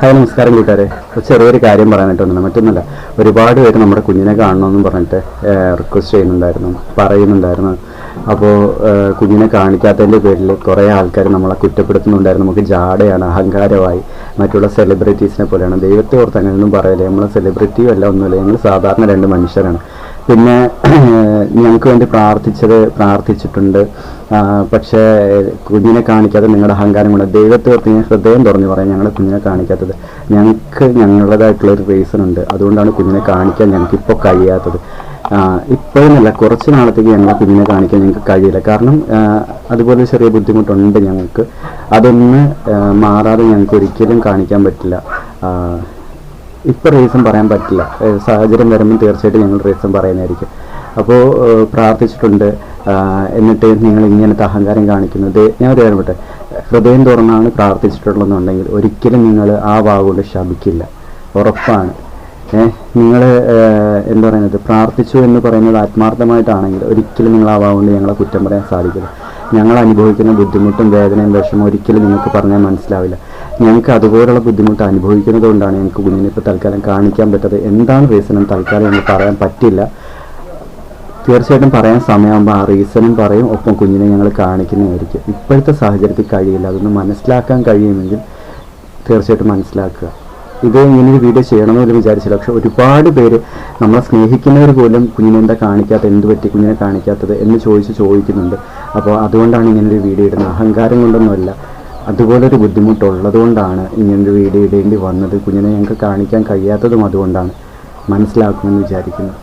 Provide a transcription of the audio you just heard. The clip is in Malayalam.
ഹായ് നമസ്കാരം കൂട്ടുകാരെ. ചെറിയൊരു കാര്യം പറയാനായിട്ടുണ്ട് മറ്റൊന്നല്ല ഒരുപാട് പേര് നമ്മുടെ കുഞ്ഞിനെ കാണണമെന്നും പറഞ്ഞിട്ട് റിക്വസ്റ്റ് ചെയ്യുന്നുണ്ടായിരുന്നു പറയുന്നുണ്ടായിരുന്നു. അപ്പോൾ കുഞ്ഞിനെ കാണിക്കാത്തതിന്റെ പേരിൽ കുറേ ആൾക്കാർ നമ്മളെ കുറ്റപ്പെടുത്തുന്നുണ്ടായിരുന്നു. നമുക്ക് ജാടയാണ് അഹങ്കാരമായി. മറ്റുള്ള സെലിബ്രിറ്റീസിനെ പോലെയാണ്. ദൈവത്തെ ഓർത്ത് അങ്ങനെയൊന്നും പറയല്ലേ? നമ്മൾ സെലിബ്രിറ്റിയും അല്ല ഒന്നുമില്ല. ഞങ്ങൾ സാധാരണ രണ്ട് മനുഷ്യരാണ്. പിന്നെ ഞങ്ങൾക്ക് വേണ്ടി പ്രാർത്ഥിച്ചത് പ്രാർത്ഥിച്ചിട്ടുണ്ട്. പക്ഷേ കുഞ്ഞിനെ കാണിക്കാതെ നിങ്ങളുടെ അഹങ്കാരം കൊണ്ട് ദൈവത്തെ ഓർത്ത് ഞാൻ ഹൃദയം തുറന്നു പറയാം. ഞങ്ങളുടെ കുഞ്ഞിനെ കാണിക്കാത്തത് ഞങ്ങൾക്ക് ഞങ്ങളുടേതായിട്ടുള്ള ഒരു റീസൺ ഉണ്ട്. അതുകൊണ്ടാണ് കുഞ്ഞിനെ കാണിക്കാൻ ഞങ്ങൾക്ക് ഇപ്പോൾ കഴിയാത്തത് ഇപ്പോഴെന്നല്ല കുറച്ച് നാളത്തേക്ക് ഞങ്ങളെ കുഞ്ഞിനെ കാണിക്കാൻ ഞങ്ങൾക്ക് കഴിയില്ല. കാരണം അതുപോലെ ചെറിയ ബുദ്ധിമുട്ടുണ്ട് ഞങ്ങൾക്ക്. അതൊന്ന് മാറാതെ ഞങ്ങൾക്ക് ഒരിക്കലും കാണിക്കാൻ പറ്റില്ല. ഇപ്പം റീസൺ പറയാൻ പറ്റില്ല. സാഹചര്യം വരുമ്പോൾ തീർച്ചയായിട്ടും ഞങ്ങൾ റീസൺ പറയുന്നതായിരിക്കും. അപ്പോൾ പ്രാർത്ഥിച്ചിട്ടുണ്ട്. എന്നിട്ട് നിങ്ങൾ ഇങ്ങനത്തെ അഹങ്കാരം കാണിക്കുന്നത് ഞാൻ ഒരു കാര്യം ഹൃദയം തുറന്നാണ് പ്രാർത്ഥിച്ചിട്ടുള്ളതെന്നുണ്ടെങ്കിൽ ഒരിക്കലും നിങ്ങൾ ആ വാഗുകൊണ്ട് ശപിക്കില്ല. ഉറപ്പാണ്. നിങ്ങൾ എന്താ പറയുന്നത്? പ്രാർത്ഥിച്ചു എന്ന് പറയുന്നത് ആത്മാർത്ഥമായിട്ടാണെങ്കിൽ ഒരിക്കലും നിങ്ങൾ ആ വാഗുകൊണ്ട് ഞങ്ങളെ കുറ്റം പറയാൻ സാധിക്കില്ല. ഞങ്ങൾ അനുഭവിക്കുന്ന ബുദ്ധിമുട്ടും വേദനയും വിഷമം ഒരിക്കലും നിങ്ങൾക്ക് പറഞ്ഞാൽ മനസ്സിലാവില്ല. ഞങ്ങൾക്ക് അതുപോലുള്ള ബുദ്ധിമുട്ട് അനുഭവിക്കുന്നത് കൊണ്ടാണ് ഞങ്ങൾക്ക് കുഞ്ഞിനെ ഇപ്പോൾ തൽക്കാലം കാണിക്കാൻ പറ്റത് എന്താണ് റീസണും തൽക്കാലം ഞങ്ങൾക്ക് പറയാൻ പറ്റില്ല. തീർച്ചയായിട്ടും പറയാൻ സമയമാകുമ്പോൾ ആ റീസണും പറയും. ഒപ്പം കുഞ്ഞിനെ ഞങ്ങൾ കാണിക്കുന്നതായിരിക്കും. ഇപ്പോഴത്തെ സാഹചര്യത്തിൽ കഴിയില്ല. അതൊന്ന് മനസ്സിലാക്കാൻ കഴിയുമെങ്കിൽ തീർച്ചയായിട്ടും മനസ്സിലാക്കുക. ഇത് ഇങ്ങനൊരു വീഡിയോ ചെയ്യണമെന്ന് വിചാരിച്ചില്ല. പക്ഷെ ഒരുപാട് പേര് നമ്മളെ സ്നേഹിക്കുന്നവർ പോലും കുഞ്ഞിനെ എന്താ കാണിക്കാത്തത് എന്ത് പറ്റി കുഞ്ഞിനെ കാണിക്കാത്തത് എന്ന് ചോദിച്ച് ചോദിക്കുന്നുണ്ട്. അപ്പോൾ അതുകൊണ്ടാണ് ഇങ്ങനൊരു വീഡിയോ ഇടുന്നത്. അഹങ്കാരം കൊണ്ടൊന്നുമല്ല. അതുപോലൊരു ബുദ്ധിമുട്ടുള്ളത് കൊണ്ടാണ് ഇങ്ങനൊരു വീഡിയോ ഇടേണ്ടി വന്നത്. കുഞ്ഞിനെ ഞങ്ങൾക്ക് കാണിക്കാൻ കഴിയാത്തതും അതുകൊണ്ടാണ്. മനസ്സിലാക്കുമെന്ന് വിചാരിക്കുന്നു.